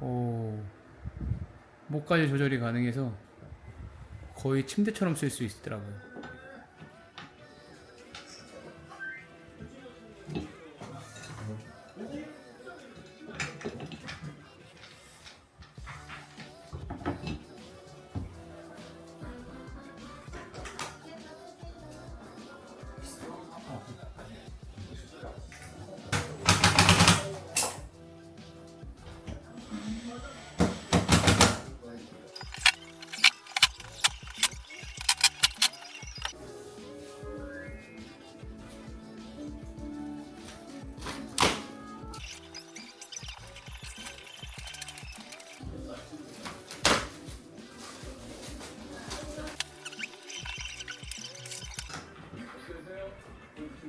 오, 목까지 조절이 가능해서 거의 침대처럼 쓸 수 있더라고요.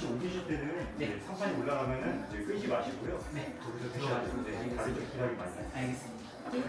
혹시 옮기실 때는 이제 상판이 올라가면은 이제 끄지 마시고요. 네. 거기서 드셔가지고 네. 다리 좀 기다리 많이 나요. 알겠습니다. 쿠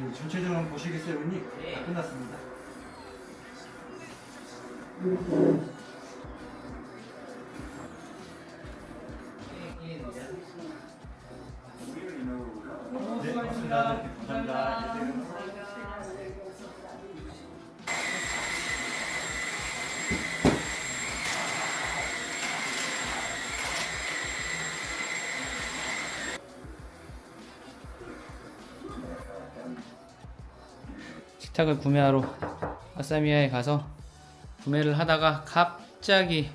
네, 전체 좀 한번 보시겠어요, 언니? 네. 끝났습니다. 식탁을 구매하러 아사미야에 가서 구매를 하다가 갑자기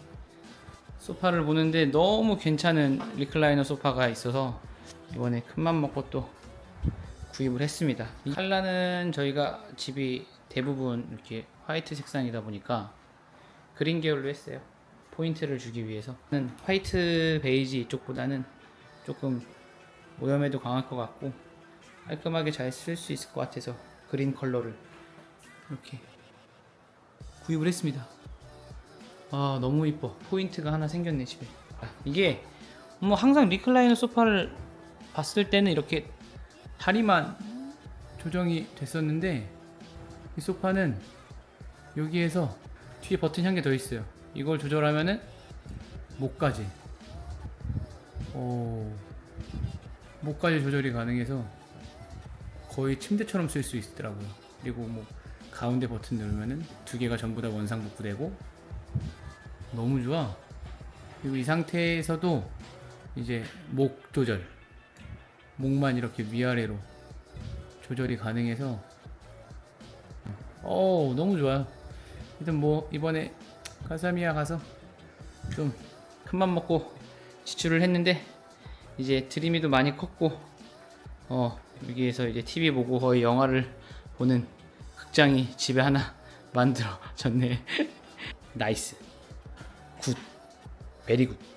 소파를 보는데 너무 괜찮은 리클라이너 소파가 있어서 이번에 큰맘 먹고 또 구입을 했습니다. 이 칼라는 저희가 집이 대부분 이렇게 화이트 색상이다 보니까 그린 계열로 했어요. 포인트를 주기 위해서는 화이트 베이지 이쪽보다는 조금 오염에도 강할 것 같고 깔끔하게 잘 쓸 수 있을 것 같아서 그린 컬러를 이렇게 구입을 했습니다. 아 너무 이뻐. 포인트가 하나 생겼네 집에. 아, 이게 뭐 항상 리클라이너 소파를 봤을 때는 이렇게 다리만 조정이 됐었는데 이 소파는 여기에서 뒤에 버튼이 한개 더 있어요. 이걸 조절하면은 목까지. 오 목까지 조절이 가능해서 거의 침대처럼 쓸 수 있더라고요. 그리고 뭐 가운데 버튼 누르면은 두 개가 전부 다 원상 복구 되고 너무 좋아. 그리고 이 상태에서도 이제 목 조절, 목만 이렇게 위아래로 조절이 가능해서 어 너무 좋아요. 일단 뭐 이번에 가사미야 가서 좀 큰맘 먹고 지출을 했는데 이제 드림이도 많이 컸고 어 여기에서 이제 TV 보고 거의 영화를 보는 극장이 집에 하나 만들어졌네. 나이스. 굿. 베리 굿.